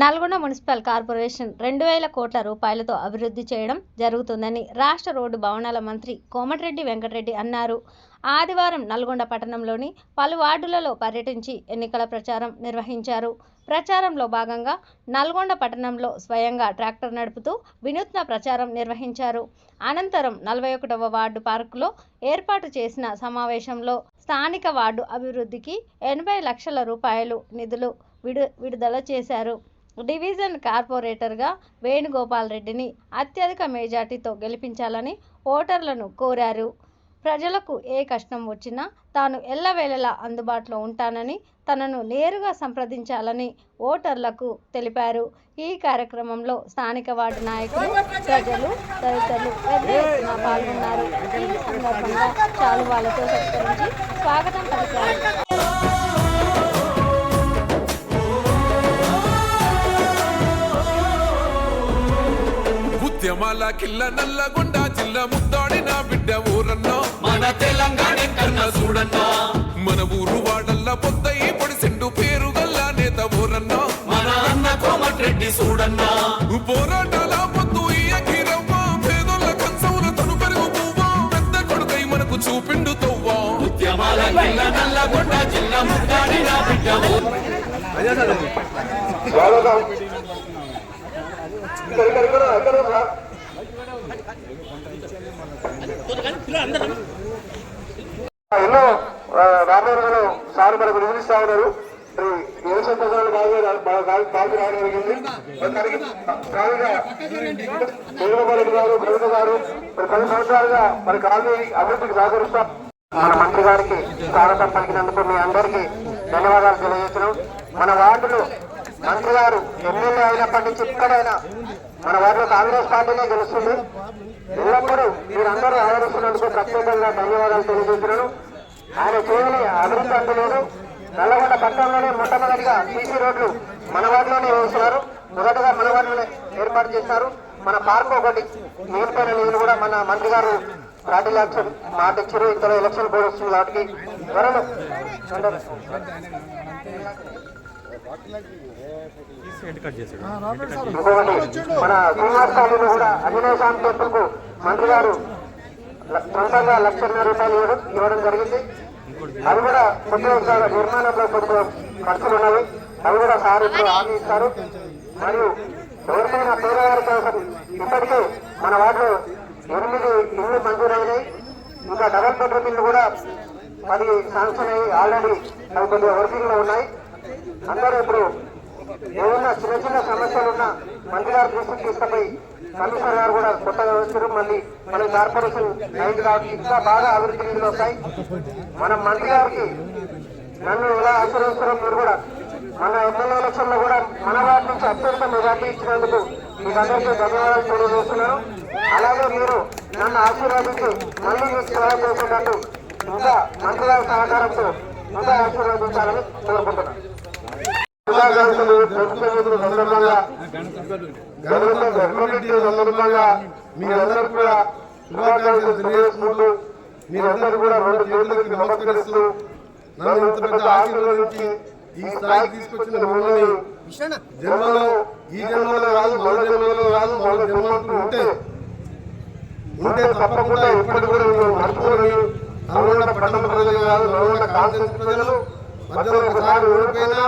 Nalgonda municipal corporation రెండు వేల కోట్ల రూపాయలతో అభివృద్ధి చేయడం జరుగుతుందని రాష్ట్ర రోడ్డు భవనాల మంత్రి కోమటిరెడ్డి వెంకటరెడ్డి అన్నారు. ఆదివారం నల్గొండ పట్టణంలోని పలు వార్డులలో పర్యటించి ఎన్నికల ప్రచారం నిర్వహించారు. ప్రచారంలో భాగంగా నల్గొండ పట్టణంలో స్వయంగా ట్రాక్టర్ నడుపుతూ వినూత్న ప్రచారం నిర్వహించారు. అనంతరం నలభై ఒకటవ వార్డు పార్కులో ఏర్పాటు చేసిన సమావేశంలో స్థానిక వార్డు అభివృద్ధికి ఎనభై లక్షల రూపాయలు నిధులు విడు విడుదల చేశారు. డివిజన్ కార్పొరేటర్గా వేణుగోపాల్ రెడ్డిని అత్యధిక మెజార్టీతో గెలిపించాలని ఓటర్లను కోరారు. ప్రజలకు ఏ కష్టం వచ్చినా తాను ఎల్లవేళలా అందుబాటులో ఉంటానని తనను నేరుగా సంప్రదించాలని ఓటర్లకు తెలిపారు. ఈ కార్యక్రమంలో స్థానిక వార్డు నాయకులు ప్రజలు తదితరులు పెద్ద ఎత్తున పాల్గొన్నారు. ఈ సందర్భంగా చాలువాలతో సత్కరించి స్వాగతం పలికారు. ఉద్యమాల కిల్ల నల్లగొండ జిల్లా ముద్దాడిన బిడ్డ ఊరన్నా. మన తెలంగాణ కన్నా చూడన్నా. మన ఊరు వాడల్లా పొద్దయి పొడిసెండు పేరు గల్లా నేత ఊరన్నా. మన అన్న కోమటిరెడ్డి చూడన్నా. పోరాటాల పొద్దు ఈ అఖిరవ్వ పేదోళ్ళ కంచవుల తను పెరుగు పువ్వా పెద్ద కొడుకై మనకు చూపిండు తవ్వా. ఉద్యమాల కిల్ల నల్లగొండ జిల్లా ముద్దాడిన బిడ్డ ఊరు. స్వాగతం ఇక్కడ ఇక్కడ ఇక్కడ ఎక్కడ ఉన్నా? ఎన్నో ఆ, రాబోయే రోజుల్లో సార్ మనకు నిధులిస్తా ఉన్నారు. వ్యవసాయ బాగా బాగా రావడం జరిగింది. వేణుగోపాల్ గారు కవిత గారు మరి పది సంవత్సరాలుగా మరి కాలనీ అభివృద్ధికి సహకరిస్తాం మన మంత్రి గారికి స్వాగతం పలికినందుకు మీ అందరికీ ధన్యవాదాలు తెలియజేస్తున్నాం. మన వార్డులు మంత్రి గారు ఎమ్మెల్యే అయినప్పటి నుంచి ఇక్కడైనా మన వార్డులో కాంగ్రెస్ పార్టీనే గెలుస్తుంది. ఎల్లప్పుడూ మీరందరూ ఆదరిస్తున్నందుకు ప్రత్యేకంగా ధన్యవాదాలు తెలియజేస్తున్నాను. ఆయన చేయని అభివృద్ధి అంటలేదు నల్లగొండ పట్టణంలోనే మొట్టమొదటిగా సీసీ రోడ్లు మన వార్డులోనే వేస్తున్నారు. మొదటగా మన ఏర్పాటు చేశారు. మన పార్క్ ఒకటి నేర్పైన నిధులు కూడా మన మంత్రి గారు పార్టీ ఎలక్షన్ మాట ఇచ్చారు. ఇంతలో ఎలక్షన్ బోర్డు వస్తుంది వాటికి. త్వరలో మన శ్రీనివాస్ కూడా ఆంజనేయ స్వామి టెంపుల్ మంత్రి గారు సొంతంగా లక్షన్నర రూపాయలు ఇవ్వడం ఇవ్వడం జరిగింది అవి కూడా కొద్దిగా నిర్మాణంలో కొంచెం ఖర్చులు ఉన్నవి అవి కూడా సార్ ఇప్పుడు హామీ ఇస్తారు మరియు ఎవరికైనా పేదవారి కోసం ఇప్పటికే మన వాటిలో ఎనిమిది ఇల్లు మంజూరైనాయి ఇంకా డబల్ బెడ్రూమ్ ఇల్లు కూడా పది శాంక్షన్ అయ్యి ఆల్రెడీ అవి కొద్దిగా వర్కింగ్లో ఉన్నాయి. అందరూ ఇప్పుడు ఏమైనా చిన్న చిన్న సమస్యలు ఉన్నా మంత్రి గారు దృష్టికి తీసుకుపోయి కమిషనర్ గారు కూడా కొత్తగా వచ్చారు. మళ్ళీ మన కార్పొరేషన్ అయింది కాబట్టి ఇంకా బాగా అభివృద్ధి నిధులు వస్తాయి. మన మంత్రి గారికి నన్ను ఎలా ఆశీర్వదిస్తారో మీరు కూడా మన ఎమ్మెల్యే ఎలక్షన్లో కూడా మన వాటి నుంచి అత్యంత మెజార్టీ ఇచ్చినందుకు మీకు అందరికీ ధన్యవాదాలు తెలియజేస్తున్నాను. అలాగే మీరు నన్ను ఆశీర్వదించి మళ్ళీ మీకు సేవ చేసేటట్టు ఇంకా మంత్రి గారి సహకారంతో ఇంకా ఆశీర్వదించాలని కోరుకుంటున్నాను. సందర్భంగా మీరందరూ కూడా శుభాకాంక్షలు తెలియజేసుకుంటూ మీరందరూ కూడా రెండు చేతులకి నమస్కరిస్తూ నన్ను ఇంత పెద్ద ఆశీర్వదించి ఈ స్థాయికి తీసుకొచ్చిన మిమ్మల్ని జన్మలో ఈ జన్మలో కాదు మరో జన్మలో కాదు మరో జన్మలో ఉంటే ఉంటే తప్పకుండా ఎప్పటి కూడా మేము మర్చిపోయి నల్గొండ పట్టణ ప్రజలు కాదు నల్గొండ కాన్సెన్స్ ప్రజలు మధ్యలో ఒకసారి ఓడిపోయినా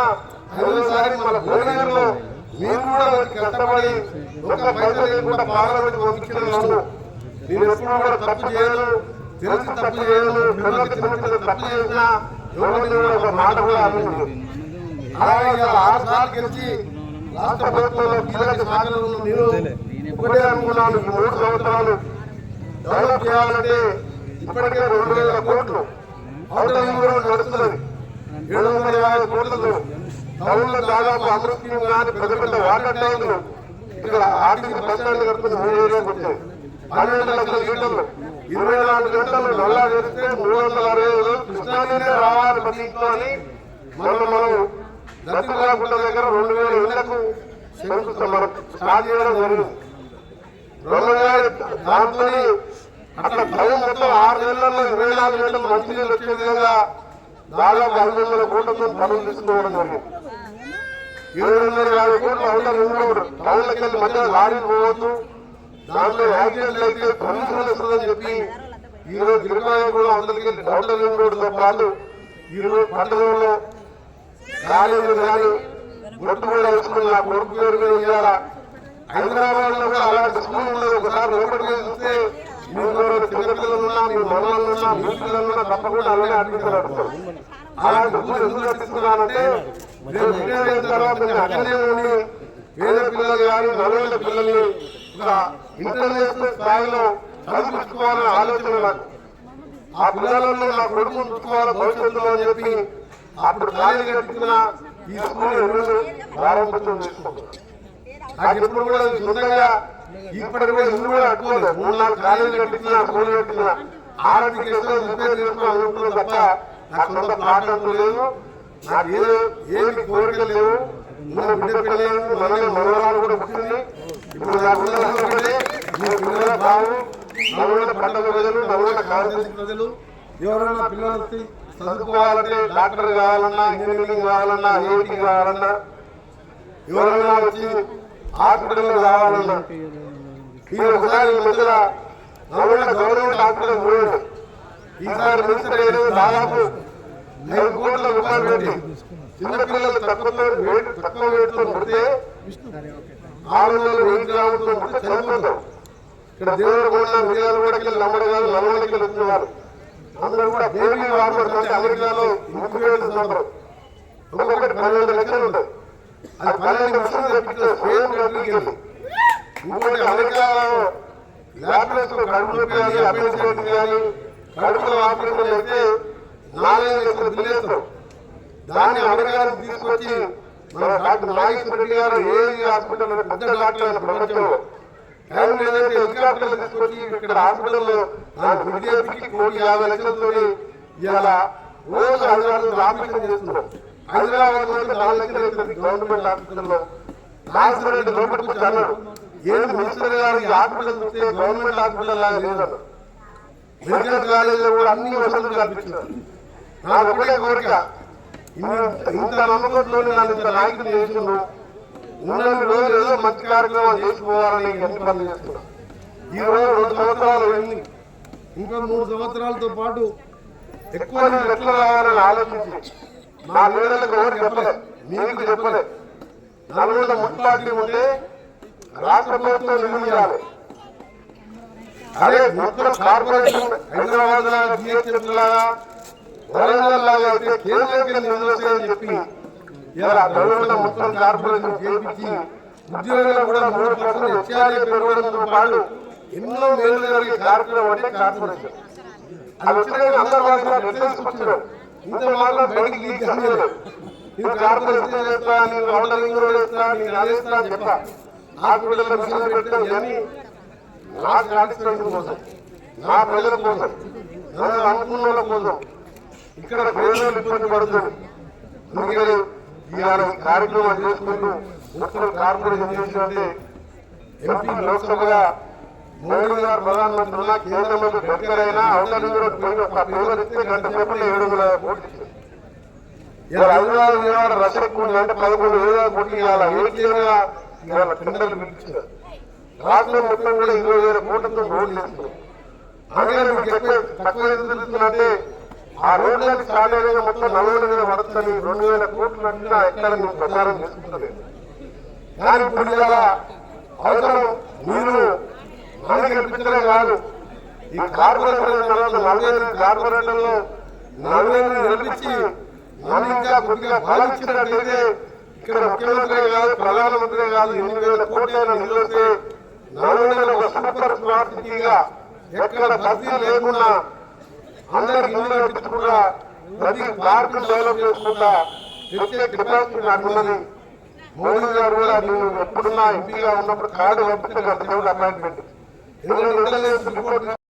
ఐదోసారి మన భోజనంలో మీరు కూడా కష్టపడి ఒక పైసలు లేకుండా పార్లమెంట్ పంపించిన నేను ఎప్పుడు కూడా తప్పు చేయను తెలిసి తప్పు చేయను పిల్లలకి తెలిసిన తప్పు చేసినా ఎవరిని కూడా ఒక మాట కూడా అనలేదు. అలాగే ఆరు సార్లు గెలిచి రాష్ట్ర ప్రభుత్వంలో కీలక సాధనలు ఉన్న నేను ఒకటే అనుకున్నాను. ఈ మూడు సంవత్సరాలు డెవలప్ చేయాలంటే ఇప్పటికే రెండు వేల కోట్లు. అవుతుంది కూడా నడుస్తున్నది. ఏడు వందల యాభై కోట్లతో టౌన్లో దాదాపు అమృత్ కానీ పెద్ద పెద్ద వాటర్ ట్యాంకులు ఇక్కడ ఆర్థిక బస్టాండ్ కడుపుతుంది మూడు ఏరియాకి వచ్చాయి. పన్నెండు లక్షల లీటర్లు ఇరవై నాలుగు గంటలు నల్లా చేస్తే మూడు వందల అరవై ఐదు కృష్ణానీరే రావాలి ప్రతి ఇంట్లో అని మొన్న మనం దత్తరాగుంట దగ్గర రెండు వేల ఇళ్ళకు శంకుస్థ మనం స్టార్ట్ చేయడం జరిగింది. బ్రహ్మగారి దాంతో అట్లా టౌన్ మొత్తం ఆరు నెలల్లో ఇరవై నాలుగు గంటలు మంచి నీళ్ళు వచ్చే విధంగా దాదాపు ఐదు వందల కోట్లతో పనులు తీసుకోవడం జరిగింది. ఏడున్నర యాభై కోట్లు వెళ్ళి మధ్య లారీలు పోవద్దు. దాంట్లో యాక్సిడెంట్లు అయితే పొల్యూషన్ వస్తుందని చెప్పి ఈ రోజు కూడా అందరికి వెళ్ళి అవతల రోడ్డుతో పాటు ఈ రోజు పట్టణంలో కాలేజీలు కానీ ఒట్టు కూడా వేసుకుని నా కొడుకు పేరు మీద ఇవ్వాలా హైదరాబాద్లో కూడా అలాంటి స్కూల్ ఉండదు. ఒకసారి లోపలికి చూస్తే ఉన్నా మీ మనవాళ్ళు ఉన్నా మీ పిల్లలు ఉన్నా తప్పకుండా అడ్మిషన్ అడుగుతారు ఎందుకు కట్టిస్తున్నానంటే నేను రిటైర్ తర్వాత అక్కడే ఉండి పేద పిల్లలు కానీ నలుగుల పిల్లల్ని ఇంటర్నేషనల్ స్థాయిలో చదివించుకోవాలనే ఆలోచన నాకు. ఆ పిల్లలలో నా కొడుకును భవిష్యత్తులో అని చెప్పి అప్పుడు కాలేజీ కట్టించిన ఈ స్కూల్ ఎన్నో చేసుకుంటాం నాకు ఎప్పుడు కూడా సొంతంగా ఇప్పటికి కూడా ఇల్లు కూడా మూడు నాలుగు కాలేజీలు కట్టించిన స్కూల్ ఆరోగ్య కేసులో తప్ప నాకు సొంత ప్లాట్ అంటూ లేదు. నాకు ఏ ఏమి కోరికలు లేవు. ఉన్న బిడ్డ పిల్లలు మనమే మనవరాలు కూడా పుట్టింది ఇప్పుడు నాకు పిల్లల బావు నలుగుల ప్రజలు నలుగుల కాలేజీ ప్రజలు ఎవరైనా పిల్లలు చదువుకోవాలంటే డాక్టర్ కావాలన్నా ఇంజనీరింగ్ కావాలన్నా ఐఐటి కావాలన్నా ఎవరైనా వచ్చి హాస్పిటల్ కావాలన్నా మీరు ఒకసారి ఈ మధ్యన గవర్నమెంట్ హాస్పిటల్ పోయాడు ఈసారి మినిస్టర్ ఏదో దాదాపు ఐదు కోట్ల రూపాయలు పెట్టి. చిన్నపిల్లలు తక్కువ వెయిట్ తక్కువ వెయిట్తో పుడితే ఆరు వందల వెయిట్ గ్రాములతో పుడితే చనిపోతాం ఇక్కడ దేవరకొండ కూడా నమ్మడగాలు నల్లవడికి వచ్చినారు అందరూ కూడా బేబీ వార్మర్స్ అంటే అమెరికాలో ఇంక్యుబేటర్స్ ఉంటారు ఒక్కొక్కటి పన్నెండు లక్షలు ఉంటాయి. అది పన్నెండు లక్షలు తెప్పిస్తే సేమ్ కంట్రీకి వెళ్ళి ఇంకోటి అమెరికాలో ల్యాబ్లెస్ కానీ కానీ కడుపులో ఆపరేషన్ అయితే నాలుగైదు లక్షలు బిల్లు దాన్ని అమెరికాలో తీసుకొచ్చి మన డాక్టర్ నాగేశ్వర రెడ్డి గారు ఏ హాస్పిటల్ పెద్ద డాక్టర్ ప్రపంచంలో టైం లేదంటే హెలికాప్టర్లు తీసుకొచ్చి ఇక్కడ హాస్పిటల్లో నాకు కోటి యాభై లక్షలతో ఇవాళ రోజు హైదరాబాద్ ఆపరేషన్ చేస్తున్నాం హైదరాబాద్లో అయితే నాలుగు లక్షలు అవుతుంది గవర్నమెంట్ హాస్పిటల్లో నాగేశ్వర రెడ్డి లోపలికి వచ్చి అన్నాడు ఏంటి మినిస్టర్ గారు హాస్పిటల్ చూస్తే గవర్నమెంట్ హాస్పిటల్ లాగా లేదన్నారు. మెడికల్ కాలేజీలో కూడా అన్ని వసతులు కల్పించారు. నాకు ఒకటే కోరిక ఇన్ని- ఇంత నమ్మకంతో నన్ను ఇంత నాయకులు చేస్తున్నాను ఉన్నన్ని రోజులు ఏదో మంచి కార్యక్రమాలు చేసుకోవాలని ఎన్ని పనులు చేస్తున్నా. ఈ రోజు రెండు సంవత్సరాలు వెళ్ళి ఇంకా మూడు సంవత్సరాలతో పాటు ఎక్కువ నేను ఎట్లా రావాలని ఆలోచించి. నా లీడర్లకు ఎవరు చెప్పలేదు. మీకు చెప్పలేదు. నలుగురు ముట్లాంటి ఉంటే రాష్ట్ర ప్రభుత్వం నిర్మించాలి అదే మొత్తం కార్పొరేషన్ హైదరాబాద్ లాగా జిహెచ్ఎఫ్ లాగా వరంగల్ లాగా అయితే కేంద్రంకి నిధులు వస్తాయని చెప్పి ఇలా నలుగురు మొత్తం కార్పొరేషన్ చేపించి ఉద్యోగులు కూడా మూడు పర్సెంట్ హెచ్ఆర్ఏ పెరగడంతో పాటు ఎన్నో మేలు జరిగే కార్యక్రమం అంటే కార్పొరేషన్. అది వచ్చినాక అందరు రిటర్న్స్ వచ్చారు ఇంత మాత్రం బయటికి లీక్ నేను కార్పొరేషన్ చేస్తా నేను రౌండరింగ్ రోడ్ వేస్తా నేను అది వేస్తా అని చెప్పా. హాస్పిటల్లో మిషన్ పెట్టాను ఇవన్నీ నా సాటిస్ఫాక్షన్ కోసం. నా ప్రజల కోసం. నన్ను అనుకున్న వాళ్ళ కోసం. ఇక్కడ పేదలు ఇబ్బంది పడుతుంది అందుకని ఇవాళ ఈ కార్యక్రమం చేసుకుంటూ మొత్తం కార్పొరేషన్ చేసినట్టే. ఎంపీ లోక్సభగా మోడీ గారు ప్రధానమంత్రి కేంద్ర మంత్రి గడ్కరీ అయినా అవతల ఇస్తే గంట సేపట్లో ఏడు వందల కోట్లు విజయవాడ రష్యా అంటే పదకొండు వేల కోట్లు ఇవాళ ఏటీఎంగా ఇవాళ టెండర్లు పిలిపించారు రాష్ట్రం మొత్తం కూడా ఇరవై వేల కోట్లతో రోడ్లు వేస్తున్నాం అందుకని తక్కువ ఆ రోడ్లకి స్టార్ట్ మొత్తం నలభై వేల పడుతుంది రెండు వేల కోట్లు ఎక్కడ మేము ప్రచారం చేసుకుంటలేదు. కానీ ఇప్పుడు అవసరం మీరు మనకి కల్పించడం కాదు. ఈ కార్పొరేషన్ తర్వాత నలభై ఎనిమిది కార్పొరేషన్లో నలభై నిలిపించి మనం ఇంకా కొద్దిగా భావించినట్లయితే ఇక్కడ ముఖ్యమంత్రి కాదు ప్రధానమంత్రి కాదు ఎనిమిది వేల కోట్లైన నిలిస్తే నలభై ఒక సూపర్ స్మార్ట్ సిటీగా ఎక్కడ బస్తీ లేకుండా అందరికి ఇల్లు నడిపించకుండా ప్రతి పార్క్ డెవలప్ చేసుకుంటా తెచ్చే కెపాసిటీ నాకున్నది మోడీ గారు కూడా నేను ఎప్పుడున్నా ఎంపీగా ఉన్నప్పుడు కార్డు పంపిస్తే దేవుడు అపాయింట్మెంట్. ఎందుకంటే రిపోర్ట్